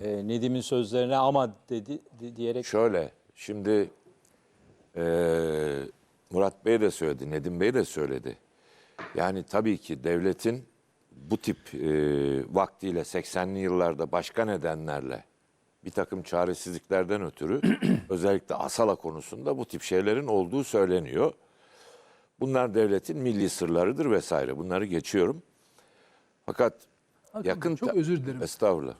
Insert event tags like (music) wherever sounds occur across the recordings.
e, Nedim'in sözlerine ama dedi di- diyerek Şöyle, şimdi eee, Murat Bey de söyledi, Nedim Bey de söyledi. Yani tabii ki devletin bu tip eee, vaktiyle 80'li yıllarda başka nedenlerle bir takım çaresizliklerden ötürü (clears throat) özellikle Asala konusunda bu tip şeylerin olduğu söyleniyor. Bunlar devletin milli sırlarıdır vesaire. Bunları geçiyorum. Fakat Hakan yakın çok ta- özür dilerim. Estağfurullah.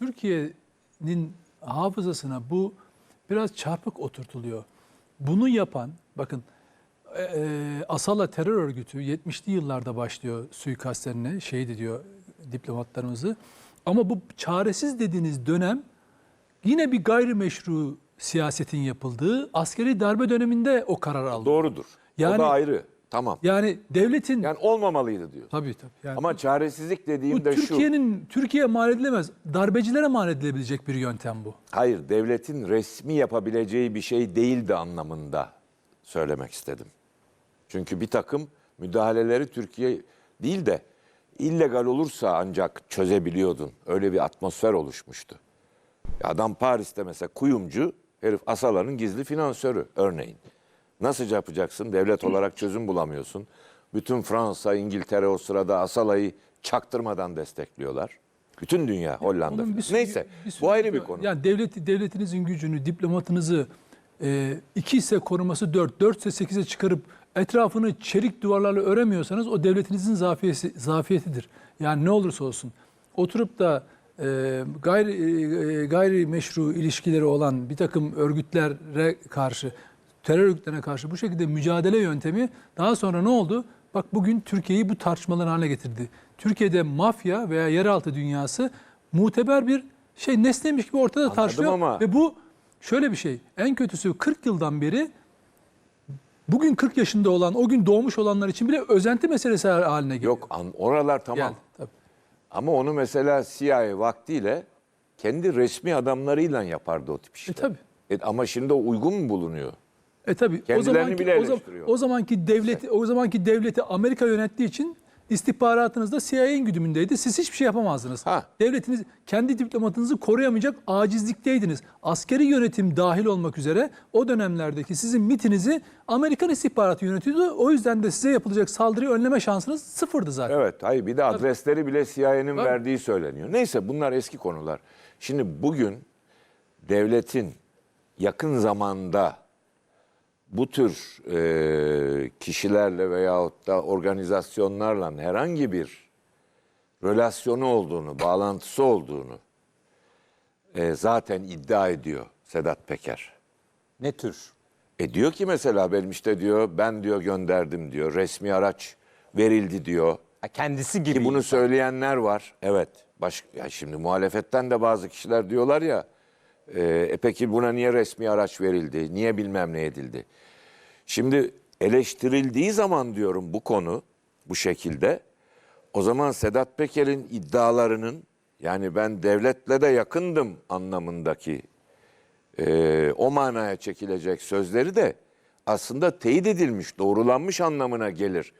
Türkiye'nin hafızasına bu biraz çarpık oturtuluyor. Bunu yapan, bakın e, e, Asala terör örgütü 70'li yıllarda başlıyor suikastlerine, şehit ediyor diplomatlarımızı. Ama bu çaresiz dediğiniz dönem yine bir gayrimeşru siyasetin yapıldığı askeri darbe döneminde o karar aldı. Doğrudur. o Yani- da ayrı. Tamam. Yani devletin Yani olmamalıydı diyor. tabii tabii. Yani Ama çaresizlik bu dediğim de şu. Türkiye'nin Türkiye'ye mal edilemez. Darbecilere mal edilebilecek bir yöntem bu. Hayır, devletin resmi yapabileceği bir şey değildi anlamında söylemek istedim. Çünkü bir takım müdahaleleri Türkiye değil de illegal olursa ancak çözebiliyordun. Öyle bir atmosfer oluşmuştu. Adam Paris'te mesela kuyumcu, herif Asala'nın gizli finansörü örneğin. Nasıl yapacaksın? Devlet olarak çözüm bulamıyorsun. Bütün Fransa, İngiltere o sırada Asala'yı çaktırmadan destekliyorlar. Bütün dünya, Hollanda. Onun bir sürü- Neyse, bir sürü- bu ayrı bir konu. Yani devlet, devletinizin gücünü, diplomatınızı e, 2 ise koruması 4, 4 ise 8'e çıkarıp etrafını çelik duvarlarla öremiyorsanız o devletinizin zafiyesi, zafiyetidir. Yani ne olursa olsun. Oturup da e, gayri, e, gayri meşru ilişkileri olan bir takım örgütlere karşı, terör örgütlerine karşı bu şekilde mücadele yöntemi daha sonra ne oldu? Bak bugün Türkiye'yi bu tartışmalar haline getirdi. Türkiye'de mafya veya yeraltı dünyası muteber bir şey nesneymiş gibi ortada tartışılıyor. ama- Ve bu şöyle bir şey. En kötüsü 40 yıldan beri bugün 40 yaşında olan, o gün doğmuş olanlar için bile özenti meselesi haline geliyor. Yok oralar tamam. Geldi, tabii. Ama onu mesela CIA vaktiyle kendi resmi adamlarıyla yapardı o tip işler. E tabii. E, ama şimdi o uygun mu bulunuyor? E tabii. o zamanki, bile o, zam- eleştiriyor. o zamanki devleti o zamanki devleti Amerika yönettiği için istihbaratınız da CIA'nin güdümündeydi. Siz hiçbir şey yapamazdınız. Ha. Devletiniz kendi diplomatınızı koruyamayacak acizlikteydiniz. Askeri yönetim dahil olmak üzere o dönemlerdeki sizin mitinizi Amerikan istihbaratı yönetiyordu. O yüzden de size yapılacak saldırıyı önleme şansınız sıfırdı zaten. Evet, hayır bir de adresleri bile CIA'nin verdiği söyleniyor. Neyse bunlar eski konular. Şimdi bugün devletin yakın zamanda bu tür e, kişilerle veyahut da organizasyonlarla herhangi bir relasyonu olduğunu, bağlantısı olduğunu e, zaten iddia ediyor Sedat Peker. ne tür? E diyor ki mesela benim işte diyor ben diyor gönderdim diyor resmi araç verildi diyor. Ha, kendisi gibi. Ki bunu söyleyenler var. Evet. Baş, ya şimdi muhalefetten de bazı kişiler diyorlar ya e, e peki buna niye resmi araç verildi? Niye bilmem ne edildi? Şimdi eleştirildiği zaman diyorum bu konu bu şekilde o zaman Sedat Peker'in iddialarının yani ben devletle de yakındım anlamındaki e, o manaya çekilecek sözleri de aslında teyit edilmiş, doğrulanmış anlamına gelir.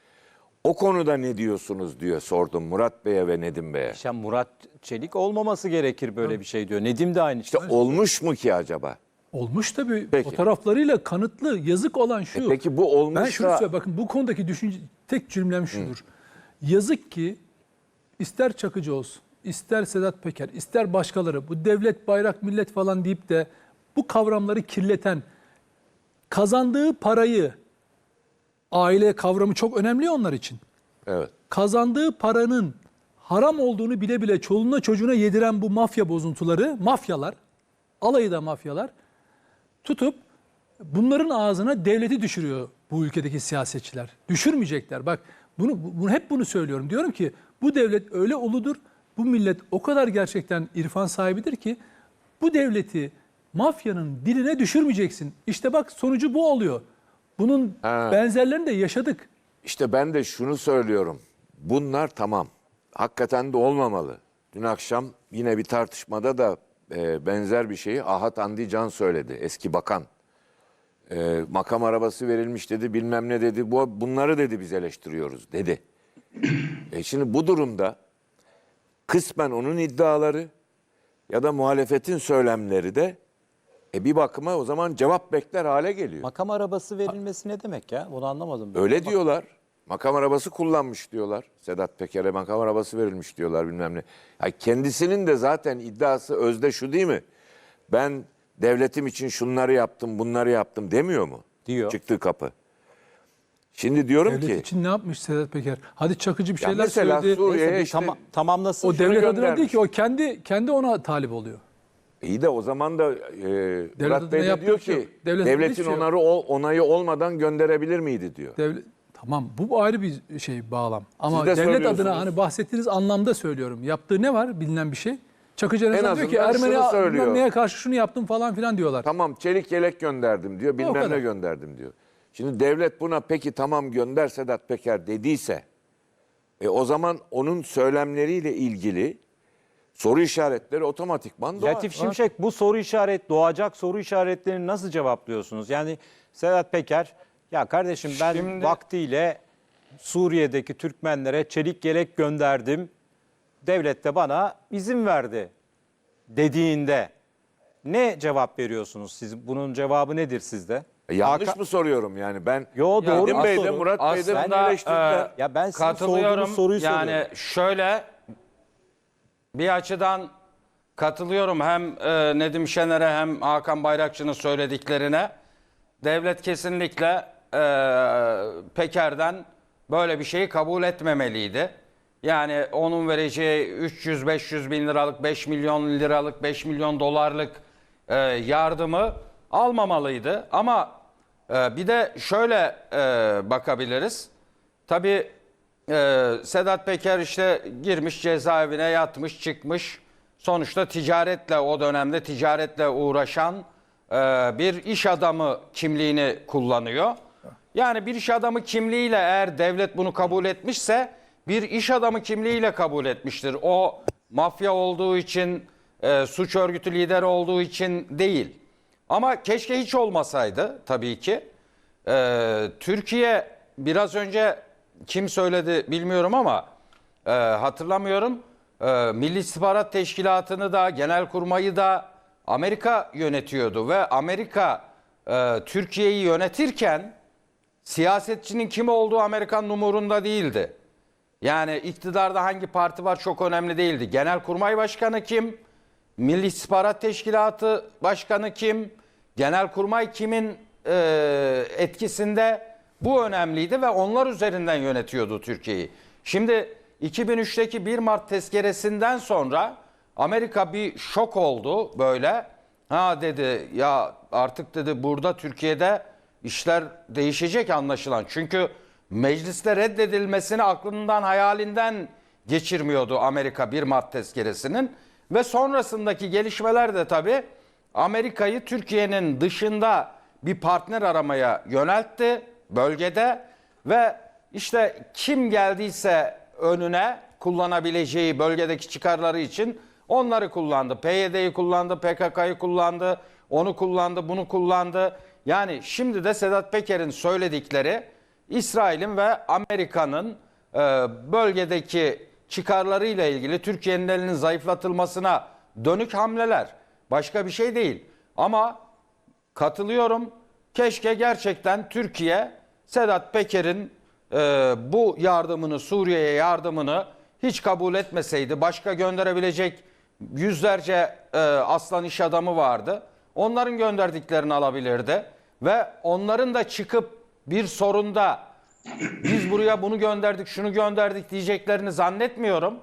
O konuda ne diyorsunuz diyor sordum Murat Bey'e ve Nedim Bey'e. İşte Murat Çelik olmaması gerekir böyle bir şey diyor. Nedim de aynı İşte şey. olmuş mu ki acaba? Olmuş tabii. Peki. Fotoğraflarıyla kanıtlı yazık olan şu. E peki bu olmuşsa- Ben şunu söyleyeyim. Bakın bu konudaki düşünce tek cümlem şudur. Yazık ki ister Çakıcı olsun, ister Sedat Peker, ister başkaları bu devlet, bayrak, millet falan deyip de bu kavramları kirleten kazandığı parayı aile kavramı çok önemli onlar için. Evet. Kazandığı paranın haram olduğunu bile bile çoluğuna çocuğuna yediren bu mafya bozuntuları, mafyalar, alayı da mafyalar tutup bunların ağzına devleti düşürüyor bu ülkedeki siyasetçiler. Düşürmeyecekler. Bak bunu, bunu hep bunu söylüyorum. Diyorum ki bu devlet öyle uludur. Bu millet o kadar gerçekten irfan sahibidir ki bu devleti mafyanın diline düşürmeyeceksin. İşte bak sonucu bu oluyor. Bunun Ha. benzerlerini de yaşadık. İşte ben de şunu söylüyorum. Bunlar tamam. Hakikaten de olmamalı. Dün akşam yine bir tartışmada da e, benzer bir şeyi Ahat Andican söyledi. Eski bakan. E, makam arabası verilmiş dedi bilmem ne dedi. Bu, bunları dedi biz eleştiriyoruz dedi. E şimdi bu durumda kısmen onun iddiaları ya da muhalefetin söylemleri de e bir bakıma o zaman cevap bekler hale geliyor. Makam arabası verilmesi ne demek ya? Bunu anlamadım. ben. Öyle diyorlar. Makam arabası kullanmış diyorlar. Sedat Peker'e makam arabası verilmiş diyorlar bilmem ne. Ya kendisinin de zaten iddiası özde şu değil mi? Ben devletim için şunları yaptım, bunları yaptım demiyor mu? Diyor. Çıktığı kapı. Şimdi diyorum Devlet ki için ne yapmış Sedat Peker? Hadi Çakıcı bir Ya şeyler mesela söyledi. Suriye'ye Neyse, bir işte tamam, tamamlasın. O devlet adına göndermiş. değil ki o kendi kendi ona talip oluyor. İyi de o zaman da e, Murat Bey de diyor şey ki adına devletin hiçbir şey onarı ol- onayı olmadan gönderebilir miydi diyor. Devlet tamam bu ayrı bir şey bağlam. Ama de devlet adına hani bahsettiğiniz anlamda söylüyorum. Yaptığı ne var bilinen bir şey? Çakıcı diyor ki Ermeni neye karşı şunu yaptım falan filan diyorlar. Tamam çelik yelek gönderdim diyor. Bilmem ne gönderdim diyor. Şimdi devlet buna peki tamam gönder Sedat Peker dediyse e, o zaman onun söylemleriyle ilgili soru işaretleri otomatikman doğar. Latif Şimşek bu soru işaret doğacak soru işaretlerini nasıl cevaplıyorsunuz? Yani Sedat Peker ya kardeşim ben Şimdi- vaktiyle Suriye'deki Türkmenlere çelik yelek gönderdim. Devlet de bana izin verdi dediğinde ne cevap veriyorsunuz siz? Bunun cevabı nedir sizde? E, yanlış Hakan- mı soruyorum yani ben Yo doğru Nedim mu Bey de? Murat Bey de bunu eleştirdiler. e, Ya ben sizin katılıyorum. sorduğunuz soruyu yani soruyorum. şöyle bir açıdan katılıyorum hem e, Nedim Şener'e hem Hakan Bayrakçı'nın söylediklerine. Devlet kesinlikle e, Peker'den böyle bir şeyi kabul etmemeliydi. Yani onun vereceği 300-500 bin liralık, 5 milyon liralık, 5 milyon dolarlık e, yardımı almamalıydı. Ama e, bir de şöyle e, bakabiliriz. Tabii e, Sedat Peker işte girmiş cezaevine yatmış çıkmış. Sonuçta ticaretle o dönemde ticaretle uğraşan e, bir iş adamı kimliğini kullanıyor. Yani bir iş adamı kimliğiyle eğer devlet bunu kabul etmişse bir iş adamı kimliğiyle kabul etmiştir. O mafya olduğu için, e, suç örgütü lideri olduğu için değil. Ama keşke hiç olmasaydı tabii ki. Ee, Türkiye biraz önce kim söyledi bilmiyorum ama e, hatırlamıyorum. E, Milli İstihbarat Teşkilatı'nı da Genelkurmay'ı da Amerika yönetiyordu ve Amerika e, Türkiye'yi yönetirken siyasetçinin kim olduğu Amerikan umurunda değildi. Yani iktidarda hangi parti var çok önemli değildi. Genelkurmay Başkanı kim? Milli İstihbarat Teşkilatı Başkanı kim? Genelkurmay kimin e, etkisinde? Bu önemliydi ve onlar üzerinden yönetiyordu Türkiye'yi. Şimdi 2003'teki 1 Mart tezkeresinden sonra Amerika bir şok oldu böyle. Ha dedi ya artık dedi burada Türkiye'de işler değişecek anlaşılan. Çünkü mecliste reddedilmesini aklından hayalinden geçirmiyordu Amerika 1 Mart tezkeresinin. Ve sonrasındaki gelişmeler de tabii Amerika'yı Türkiye'nin dışında bir partner aramaya yöneltti bölgede ve işte kim geldiyse önüne kullanabileceği bölgedeki çıkarları için onları kullandı. PYD'yi kullandı, PKK'yı kullandı, onu kullandı, bunu kullandı. Yani şimdi de Sedat Peker'in söyledikleri İsrail'in ve Amerika'nın e, bölgedeki çıkarlarıyla ilgili Türkiye'nin elinin zayıflatılmasına dönük hamleler. Başka bir şey değil. Ama katılıyorum. Keşke gerçekten Türkiye Sedat Peker'in e, bu yardımını Suriye'ye yardımını hiç kabul etmeseydi başka gönderebilecek yüzlerce e, aslan iş adamı vardı. Onların gönderdiklerini alabilirdi ve onların da çıkıp bir sorunda biz buraya bunu gönderdik, şunu gönderdik diyeceklerini zannetmiyorum.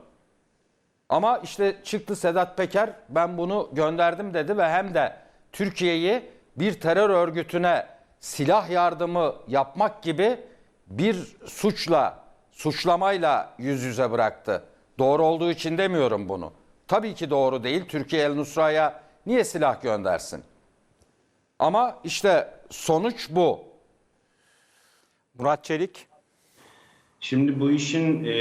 Ama işte çıktı Sedat Peker ben bunu gönderdim dedi ve hem de Türkiye'yi bir terör örgütüne silah yardımı yapmak gibi bir suçla, suçlamayla yüz yüze bıraktı. Doğru olduğu için demiyorum bunu. Tabii ki doğru değil. Türkiye El Nusra'ya niye silah göndersin? Ama işte sonuç bu. Murat Çelik. Şimdi bu işin e,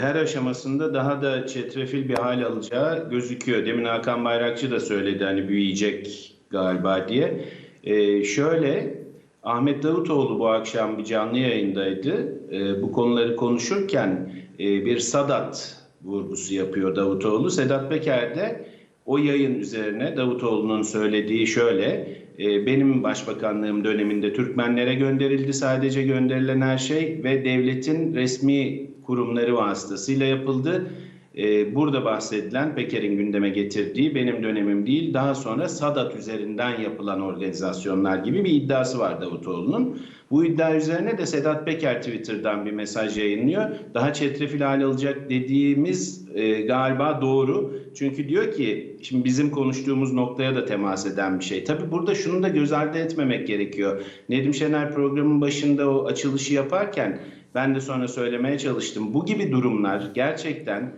her aşamasında daha da çetrefil bir hal alacağı gözüküyor. Demin Hakan Bayrakçı da söyledi hani büyüyecek galiba diye. E, şöyle Ahmet Davutoğlu bu akşam bir canlı yayındaydı. E, bu konuları konuşurken e, bir Sadat vurgusu yapıyor Davutoğlu. Sedat Peker de O yayın üzerine Davutoğlu'nun söylediği şöyle, e, benim başbakanlığım döneminde Türkmenlere gönderildi sadece gönderilen her şey ve devletin resmi kurumları vasıtasıyla yapıldı. E, Burada bahsedilen Peker'in gündeme getirdiği benim dönemim değil daha sonra Sadat üzerinden yapılan organizasyonlar gibi bir iddiası var Davutoğlu'nun. Bu iddia üzerine de Sedat Peker Twitter'dan bir mesaj yayınlıyor. Daha çetrefil hale alacak dediğimiz e, galiba doğru. Çünkü diyor ki şimdi bizim konuştuğumuz noktaya da temas eden bir şey. Tabii burada şunu da göz ardı etmemek gerekiyor. Nedim Şener programın başında o açılışı yaparken ben de sonra söylemeye çalıştım. Bu gibi durumlar gerçekten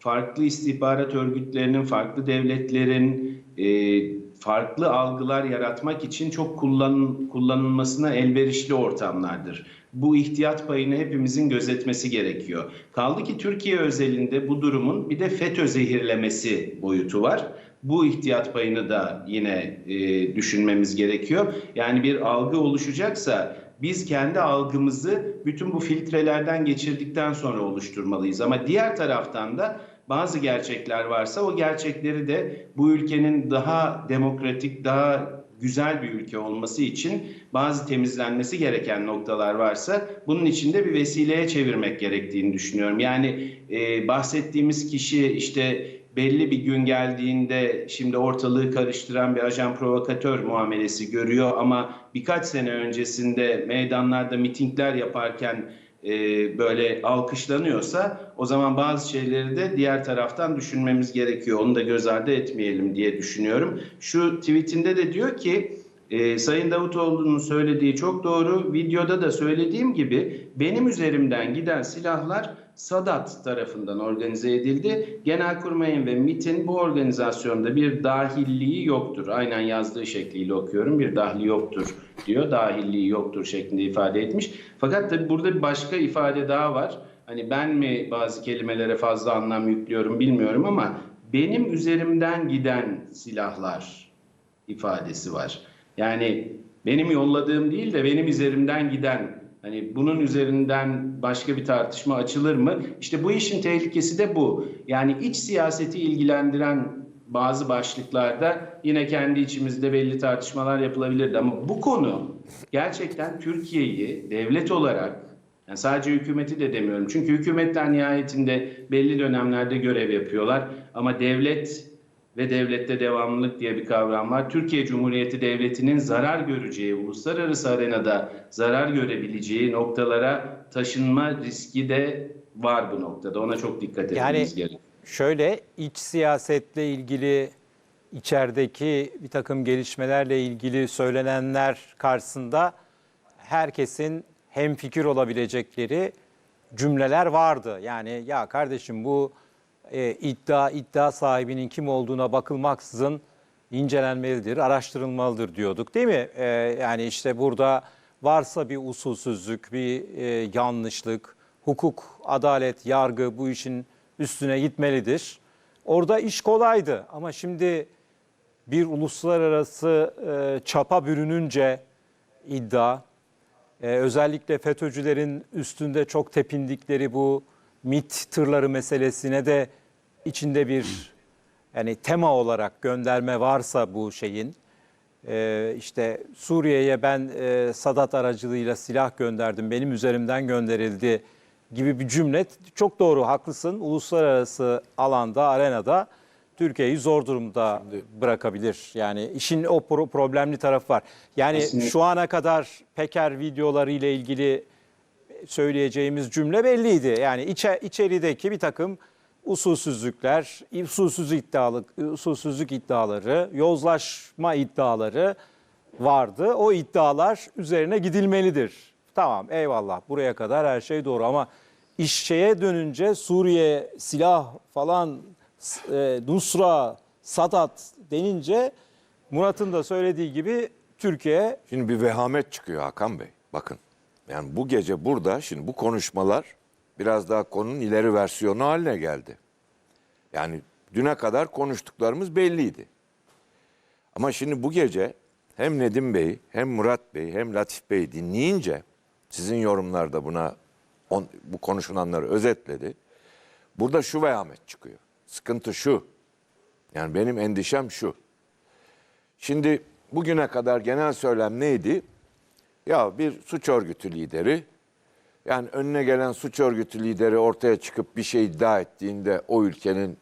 farklı istihbarat örgütlerinin, farklı devletlerin e, farklı algılar yaratmak için çok kullan, kullanılmasına elverişli ortamlardır. Bu ihtiyat payını hepimizin gözetmesi gerekiyor. Kaldı ki Türkiye özelinde bu durumun bir de FETÖ zehirlemesi boyutu var. Bu ihtiyat payını da yine e, düşünmemiz gerekiyor. Yani bir algı oluşacaksa biz kendi algımızı bütün bu filtrelerden geçirdikten sonra oluşturmalıyız. Ama diğer taraftan da bazı gerçekler varsa o gerçekleri de bu ülkenin daha demokratik, daha güzel bir ülke olması için bazı temizlenmesi gereken noktalar varsa bunun için de bir vesileye çevirmek gerektiğini düşünüyorum. Yani e, bahsettiğimiz kişi işte belli bir gün geldiğinde şimdi ortalığı karıştıran bir ajan provokatör muamelesi görüyor ama birkaç sene öncesinde meydanlarda mitingler yaparken e, böyle alkışlanıyorsa o zaman bazı şeyleri de diğer taraftan düşünmemiz gerekiyor. Onu da göz ardı etmeyelim diye düşünüyorum. Şu tweetinde de diyor ki e, Sayın Davutoğlu'nun söylediği çok doğru. Videoda da söylediğim gibi benim üzerimden giden silahlar Sadat tarafından organize edildi. Genelkurmay'ın ve MIT'in bu organizasyonda bir dahilliği yoktur. Aynen yazdığı şekliyle okuyorum. Bir dahli yoktur diyor. Dahilliği yoktur şeklinde ifade etmiş. Fakat tabii burada bir başka ifade daha var. Hani ben mi bazı kelimelere fazla anlam yüklüyorum bilmiyorum ama benim üzerimden giden silahlar ifadesi var. Yani benim yolladığım değil de benim üzerimden giden hani bunun üzerinden başka bir tartışma açılır mı? İşte bu işin tehlikesi de bu. Yani iç siyaseti ilgilendiren bazı başlıklarda yine kendi içimizde belli tartışmalar yapılabilirdi ama bu konu gerçekten Türkiye'yi devlet olarak yani sadece hükümeti de demiyorum. Çünkü hükümetler nihayetinde belli dönemlerde görev yapıyorlar ama devlet ve devlette devamlılık diye bir kavram var. Türkiye Cumhuriyeti Devleti'nin zarar göreceği, uluslararası arenada zarar görebileceği noktalara taşınma riski de var bu noktada. Ona çok dikkat Yani etmemiz gerekiyor. şöyle iç siyasetle ilgili içerideki bir takım gelişmelerle ilgili söylenenler karşısında herkesin hemfikir olabilecekleri cümleler vardı. Yani ya kardeşim bu e, iddia iddia sahibinin kim olduğuna bakılmaksızın incelenmelidir, araştırılmalıdır diyorduk değil mi? E, yani işte burada varsa bir usulsüzlük, bir e, yanlışlık, hukuk, adalet, yargı bu işin üstüne gitmelidir. Orada iş kolaydı ama şimdi bir uluslararası e, çapa bürününce iddia, e, özellikle FETÖ'cülerin üstünde çok tepindikleri bu MIT tırları meselesine de içinde bir yani tema olarak gönderme varsa bu şeyin e, işte Suriye'ye ben e, Sadat aracılığıyla silah gönderdim, benim üzerimden gönderildi gibi bir cümle çok doğru haklısın. Uluslararası alanda, arenada Türkiye'yi zor durumda bırakabilir. Yani işin o pro- problemli tarafı var. Yani Kesinlikle. şu ana kadar Peker videoları ile ilgili söyleyeceğimiz cümle belliydi. Yani içe, içerideki bir takım usulsüzlükler, usulsüz iddialı, usulsüzlük iddiaları, yozlaşma iddiaları vardı. O iddialar üzerine gidilmelidir. Tamam eyvallah buraya kadar her şey doğru ama iş şeye dönünce Suriye silah falan e, Nusra, Sadat denince Murat'ın da söylediği gibi Türkiye Şimdi bir vehamet çıkıyor Hakan Bey. Bakın. Yani bu gece burada şimdi bu konuşmalar biraz daha konunun ileri versiyonu haline geldi. Yani düne kadar konuştuklarımız belliydi. Ama şimdi bu gece hem Nedim Bey hem Murat Bey hem Latif Bey dinleyince sizin yorumlarda buna on, bu konuşulanları özetledi. Burada şu vehamet çıkıyor. Sıkıntı şu. Yani benim endişem şu. Şimdi bugüne kadar genel söylem neydi? Ya bir suç örgütü lideri yani önüne gelen suç örgütü lideri ortaya çıkıp bir şey iddia ettiğinde o ülkenin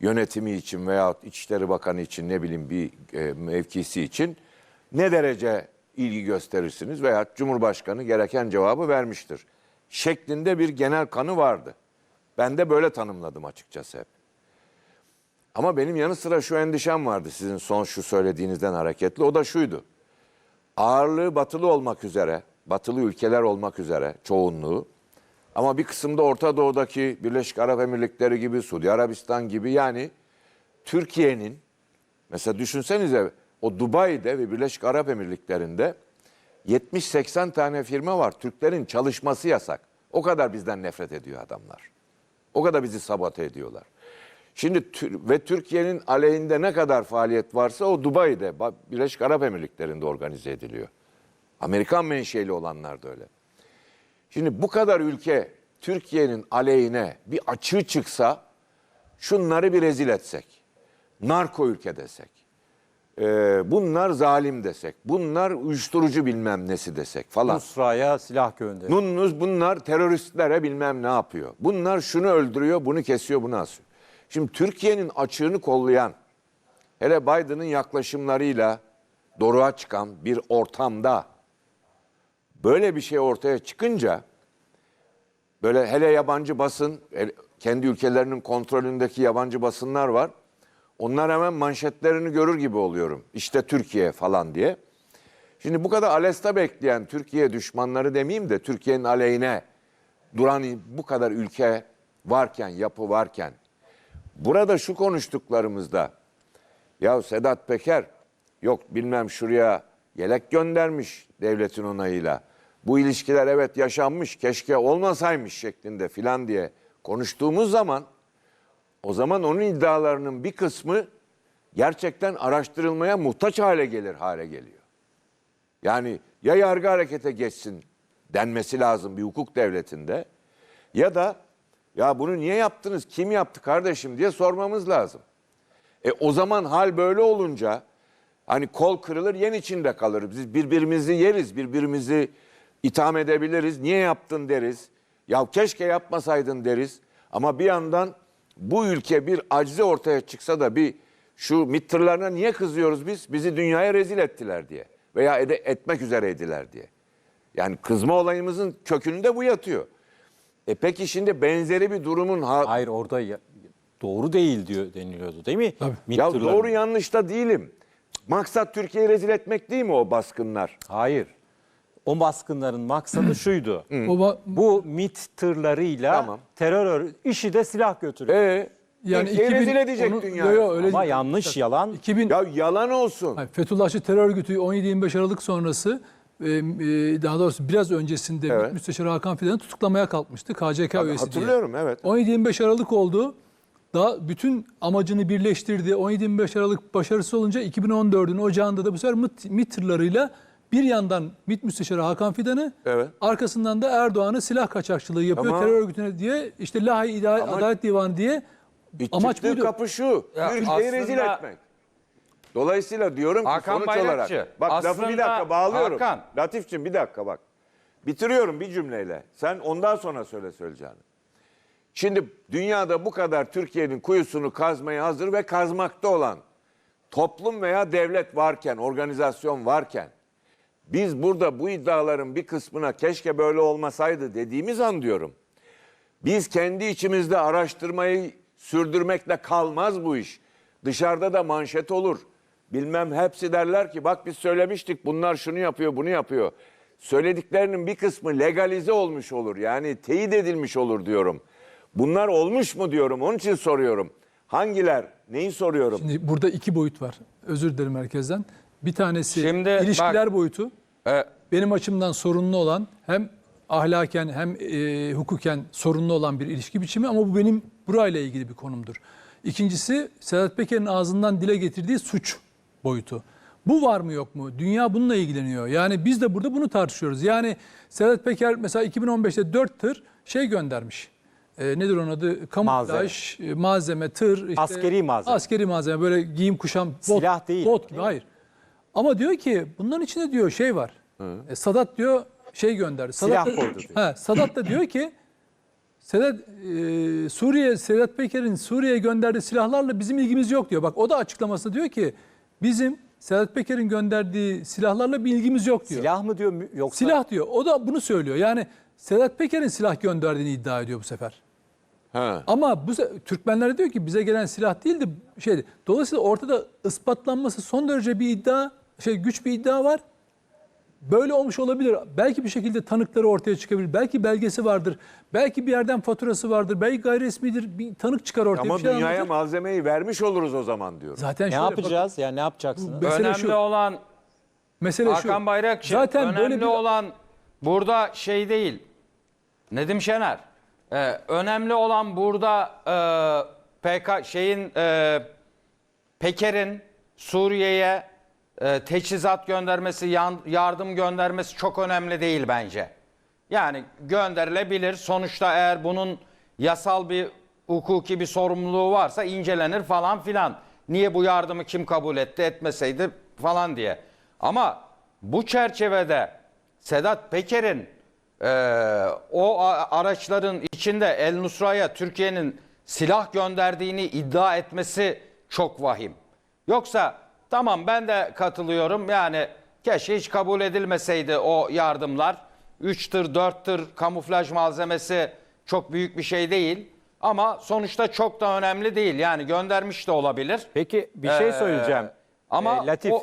yönetimi için veya İçişleri Bakanı için ne bileyim bir e, mevkisi için ne derece ilgi gösterirsiniz veya Cumhurbaşkanı gereken cevabı vermiştir. Şeklinde bir genel kanı vardı. Ben de böyle tanımladım açıkçası hep. Ama benim yanı sıra şu endişem vardı sizin son şu söylediğinizden hareketli. O da şuydu. Ağırlığı batılı olmak üzere, batılı ülkeler olmak üzere çoğunluğu ama bir kısımda Orta Doğu'daki Birleşik Arap Emirlikleri gibi, Suudi Arabistan gibi yani Türkiye'nin mesela düşünsenize o Dubai'de ve Birleşik Arap Emirlikleri'nde 70-80 tane firma var. Türklerin çalışması yasak. O kadar bizden nefret ediyor adamlar. O kadar bizi sabote ediyorlar. Şimdi ve Türkiye'nin aleyhinde ne kadar faaliyet varsa o Dubai'de, Ba- Birleşik Arap Emirlikleri'nde organize ediliyor. Amerikan menşeli olanlar da öyle. Şimdi bu kadar ülke Türkiye'nin aleyhine bir açığı çıksa şunları bir rezil etsek. Narko ülke desek. e, bunlar zalim desek. Bunlar uyuşturucu bilmem nesi desek falan. Nusra'ya silah gönderiyor. Bunlar, bunlar teröristlere bilmem ne yapıyor. Bunlar şunu öldürüyor, bunu kesiyor, bunu asıyor. Şimdi Türkiye'nin açığını kollayan, hele Biden'ın yaklaşımlarıyla doruğa çıkan bir ortamda böyle bir şey ortaya çıkınca böyle hele yabancı basın, el- kendi ülkelerinin kontrolündeki yabancı basınlar var. Onlar hemen manşetlerini görür gibi oluyorum. İşte Türkiye falan diye. Şimdi bu kadar alesta bekleyen Türkiye düşmanları demeyeyim de Türkiye'nin aleyhine duran bu kadar ülke varken, yapı varken burada şu konuştuklarımızda ya Sedat Peker yok bilmem şuraya yelek göndermiş devletin onayıyla. Bu ilişkiler evet yaşanmış keşke olmasaymış şeklinde filan diye konuştuğumuz zaman o zaman onun iddialarının bir kısmı gerçekten araştırılmaya muhtaç hale gelir hale geliyor. Yani ya yargı harekete geçsin denmesi lazım bir hukuk devletinde ya da ya bunu niye yaptınız, kim yaptı kardeşim diye sormamız lazım. E o zaman hal böyle olunca hani kol kırılır yen içinde kalır. Biz birbirimizi yeriz, birbirimizi itham edebiliriz. Niye yaptın deriz. Ya keşke yapmasaydın deriz. Ama bir yandan bu ülke bir acize ortaya çıksa da bir şu MİT niye kızıyoruz biz? Bizi dünyaya rezil ettiler diye veya ede- etmek üzereydiler diye. Yani kızma olayımızın kökünde bu yatıyor. E peki şimdi benzeri bir durumun ha- Hayır orada ya- doğru değil diyor deniliyordu değil mi? Tabii. Ya doğru yanlışta değilim. Maksat Türkiye'yi rezil etmek değil mi o baskınlar? Hayır. O baskınların maksadı şuydu. O ba- Bu MİT tırlarıyla Tamam. terör ör- işi de silah götürüyor. E yani 2000 rezil edecek onu- dünyaya. Yo, yo, öyle Ama değil. yanlış yalan. 2000 Ya yalan olsun. Hayır, Fethullahçı terör örgütü 17-25 Aralık sonrası e, e, daha doğrusu biraz öncesinde Evet. Müsteşar Hakan Fidan'ı tutuklamaya kalkmıştı KCK üyesi diye. Hatırlıyorum evet. 17-25 Aralık oldu. Daha bütün amacını birleştirdi. 17-25 Aralık başarısı olunca 2014'ün ocağında da bu sefer MİT, MİT tırlarıyla bir yandan MİT Müsteşarı Hakan Fidan'ı Evet. arkasından da Erdoğan'ı silah kaçakçılığı yapıyor Ama- terör örgütüne diye işte Lahi İdare- Ama- Adalet Divanı diye amaç çıktığı buydu. kapı şu. Ya Türkiye'yi aslında- rezil etmek. Dolayısıyla diyorum ki Hakan sonuç Bayrakçı, olarak. Bak lafı bir aslında dakika bağlıyorum. Hakan. Latifçim bir dakika bak. Bitiriyorum bir cümleyle. Sen ondan sonra söyle söyleyeceğini. Şimdi dünyada bu kadar Türkiye'nin kuyusunu kazmaya hazır ve kazmakta olan toplum veya devlet varken, organizasyon varken biz burada bu iddiaların bir kısmına keşke böyle olmasaydı dediğimiz an diyorum. Biz kendi içimizde araştırmayı sürdürmekle kalmaz bu iş. Dışarıda da manşet olur. Bilmem hepsi derler ki bak biz söylemiştik bunlar şunu yapıyor bunu yapıyor. Söylediklerinin bir kısmı legalize olmuş olur. Yani teyit edilmiş olur diyorum. Bunlar olmuş mu diyorum onun için soruyorum. Hangiler? Neyi soruyorum? Şimdi burada iki boyut var. Özür dilerim herkesten. Bir tanesi Şimdi ilişkiler bak- boyutu. E, Benim açımdan sorunlu olan hem ahlaken hem e, hukuken sorunlu olan bir ilişki biçimi ama bu benim burayla ilgili bir konumdur. İkincisi Sedat Peker'in ağzından dile getirdiği suç boyutu. Bu var mı yok mu? Dünya bununla ilgileniyor. Yani biz de burada bunu tartışıyoruz. Yani Sedat Peker mesela 2015'te 4 tır şey göndermiş. e, nedir onun adı? Kamuflaj, e, malzeme, tır. işte- Askeri malzeme. Askeri malzeme böyle giyim kuşam. Bot, Silah değil. Bot gibi hayır. Ama diyor ki bunların içinde diyor şey var. E, Sadat diyor şey gönderdi. Sadat Silah da, koydu diyor. He, Sadat da diyor ki Sedat e, Suriye Sedat Peker'in Suriye'ye gönderdiği silahlarla bizim ilgimiz yok diyor. Bak o da açıklamasında diyor ki bizim Sedat Peker'in gönderdiği silahlarla bir ilgimiz yok diyor. Silah mı diyor mü- yoksa? Silah diyor. O da bunu söylüyor. Yani Sedat Peker'in silah gönderdiğini iddia ediyor bu sefer. Ha. Ama bu se- Türkmenler diyor ki bize gelen silah değildi şeydi. Dolayısıyla ortada ispatlanması son derece bir iddia, şey güç bir iddia var. Böyle olmuş olabilir. Belki bir şekilde tanıkları ortaya çıkabilir. Belki belgesi vardır. Belki bir yerden faturası vardır. Belki gayri resmidir. Bir tanık çıkar ortaya. Ama bir şey dünyaya anlatır. malzemeyi vermiş oluruz o zaman diyor. Zaten Ne şöyle, yapacağız? Yani ne yapacaksınız? Mesele Önemli şu. olan Mesele şu. Hakan Bayrakçı Zaten önemli böyle bir olan burada şey değil. Nedim Şener. Ee, önemli olan burada e, PK şeyin e, Peker'in Suriye'ye e, teçhizat göndermesi, yardım göndermesi çok önemli değil bence. Yani gönderilebilir. Sonuçta eğer bunun yasal bir hukuki bir sorumluluğu varsa incelenir falan filan. Niye bu yardımı kim kabul etti etmeseydi falan diye. Ama bu çerçevede Sedat Peker'in e, o araçların içinde El Nusra'ya Türkiye'nin silah gönderdiğini iddia etmesi çok vahim. Yoksa tamam ben de katılıyorum yani keşke hiç kabul edilmeseydi o yardımlar. 3 tır 4 tır kamuflaj malzemesi çok büyük bir şey değil. Ama sonuçta çok da önemli değil yani göndermiş de olabilir. Peki bir şey Ee, söyleyeceğim. ama Ee, Latif o-